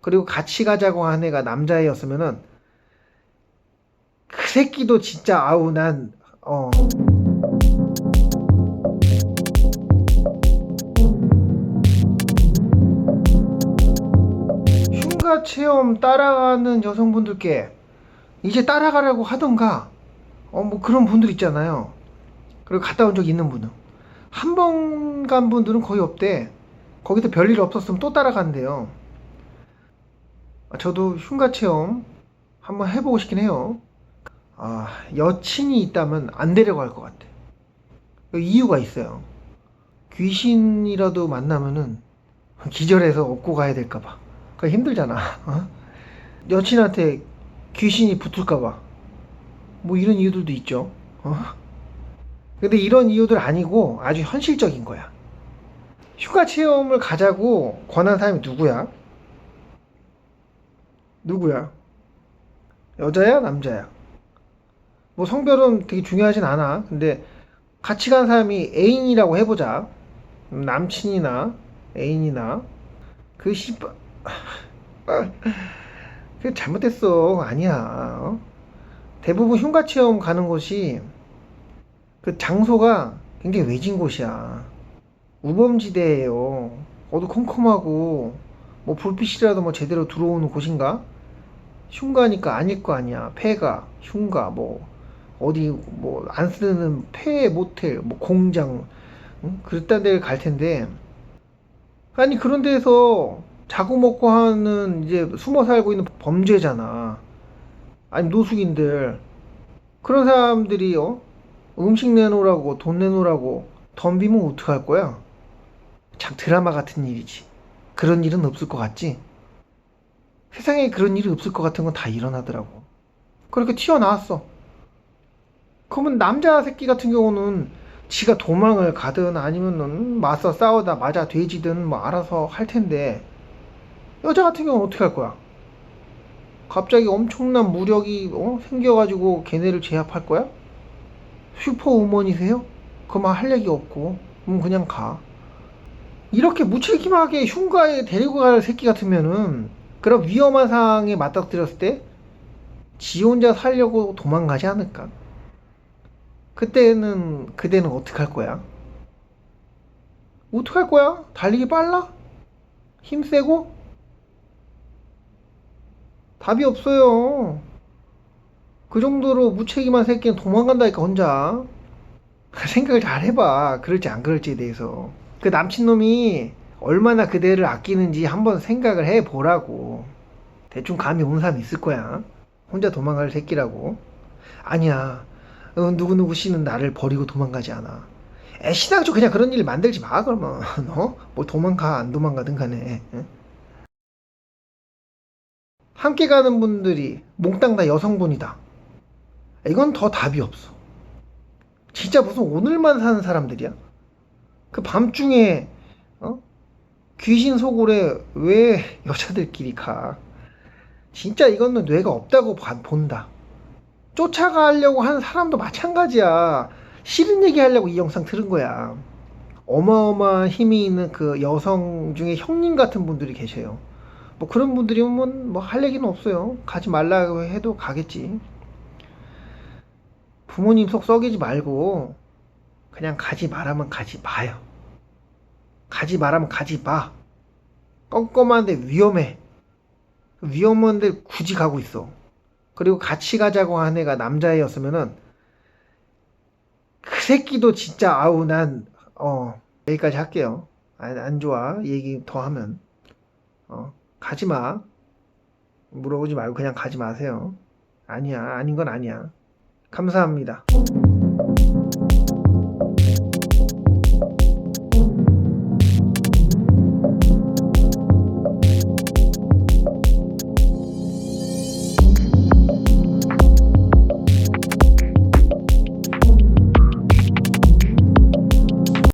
그리고 같이 가자고 한 애가 남자애였으면은 그 새끼도 진짜 아우 난 어. 흉가 체험 따라가는 여성분들께 이제 따라가라고 하던가 어 뭐 그런 분들 있잖아요. 그리고 갔다 온 적 있는 분은 한 번 간 분들은 거의 없대. 거기서 별일 없었으면 또 따라간대요. 아, 저도 흉가 체험 한번 해보고 싶긴 해요. 아, 여친이 있다면 안 데려갈 것 같아. 그 이유가 있어요. 귀신이라도 만나면은 기절해서 업고 가야 될까봐. 그 힘들잖아. 어? 여친한테 귀신이 붙을까봐. 뭐 이런 이유들도 있죠. 어? 근데 이런 이유들 아니고 아주 현실적인 거야. 휴가 체험을 가자고 권한 사람이 누구야? 누구야? 여자야? 남자야? 뭐 성별은 되게 중요하진 않아. 근데 같이 간 사람이 애인이라고 해보자. 음, 남친이나 애인이나 그 씨발 그 잘못됐어. 아니야. 어? 대부분 흉가 체험 가는 곳이 그 장소가 굉장히 외진 곳이야. 우범지대예요. 어두컴컴하고 뭐 불빛이라도 뭐 제대로 들어오는 곳인가? 흉가니까 아닐 거 아니야. 폐가, 흉가, 뭐 어디 뭐 안 쓰는 폐 모텔, 뭐 공장, 응? 그랬다 데를 갈 텐데 아니 그런 데서 자고 먹고 하는 이제 숨어 살고 있는 범죄잖아. 아니 노숙인들 그런 사람들이 어? 음식 내놓으라고 돈 내놓으라고 덤비면 어떡할 거야? 참 드라마 같은 일이지. 그런 일은 없을 것 같지? 세상에 그런 일이 없을 것 같은 건 다 일어나더라고. 그렇게 튀어나왔어. 그러면 남자 새끼 같은 경우는 지가 도망을 가든 아니면은 맞서 싸우다 맞아 돼지든 뭐 알아서 할 텐데 여자 같은 경우는 어떻게 할 거야? 갑자기 엄청난 무력이 어? 생겨가지고 걔네를 제압할 거야? 슈퍼우먼이세요? 그만 할 얘기 없고 그럼 그냥 가. 이렇게 무책임하게 흉가에 데리고 갈 새끼 같으면은 그런 위험한 상황에 맞닥뜨렸을 때 지 혼자 살려고 도망가지 않을까? 그때는 그대는 어떻게 할 거야? 어떻게 할 거야? 달리기 빨라? 힘 세고? 답이 없어요. 그 정도로 무책임한 새끼는 도망간다니까 혼자. 생각을 잘 해봐. 그럴지 안 그럴지에 대해서. 그 남친놈이 얼마나 그대를 아끼는지 한번 생각을 해보라고. 대충 감이 온 사람 있을 거야. 혼자 도망갈 새끼라고. 아니야. 어, 누구누구 씨는 나를 버리고 도망가지 않아. 에, 신앙적 그냥 그런 일 만들지 마, 그러면. 어? 뭐 도망가, 안 도망가든 간에. 응? 함께 가는 분들이 몽땅 다 여성분이다. 이건 더 답이 없어. 진짜 무슨 오늘만 사는 사람들이야? 그 밤중에 어? 귀신 소굴에 왜 여자들끼리 가? 진짜 이거는 뇌가 없다고 봐- 본다. 쫓아가려고 하는 사람도 마찬가지야. 싫은 얘기 하려고 이 영상 들은 거야. 어마어마한 힘이 있는 그 여성 중에 형님 같은 분들이 계셔요. 뭐 그런 분들이면 뭐 할 얘기는 없어요. 가지 말라고 해도 가겠지. 부모님 속 썩이지 말고 그냥 가지 말라면 가지 마요. 가지 말라면 가지 마. 껌껌한데 위험해. 위험한데 굳이 가고 있어. 그리고 같이 가자고 한 애가 남자애였으면은 그 새끼도 진짜 아우 난 어 여기까지 할게요. 안, 안 좋아 얘기 더 하면 어 가지 마. 물어보지 말고 그냥 가지 마세요. 아니야 아닌 건 아니야. 감사합니다.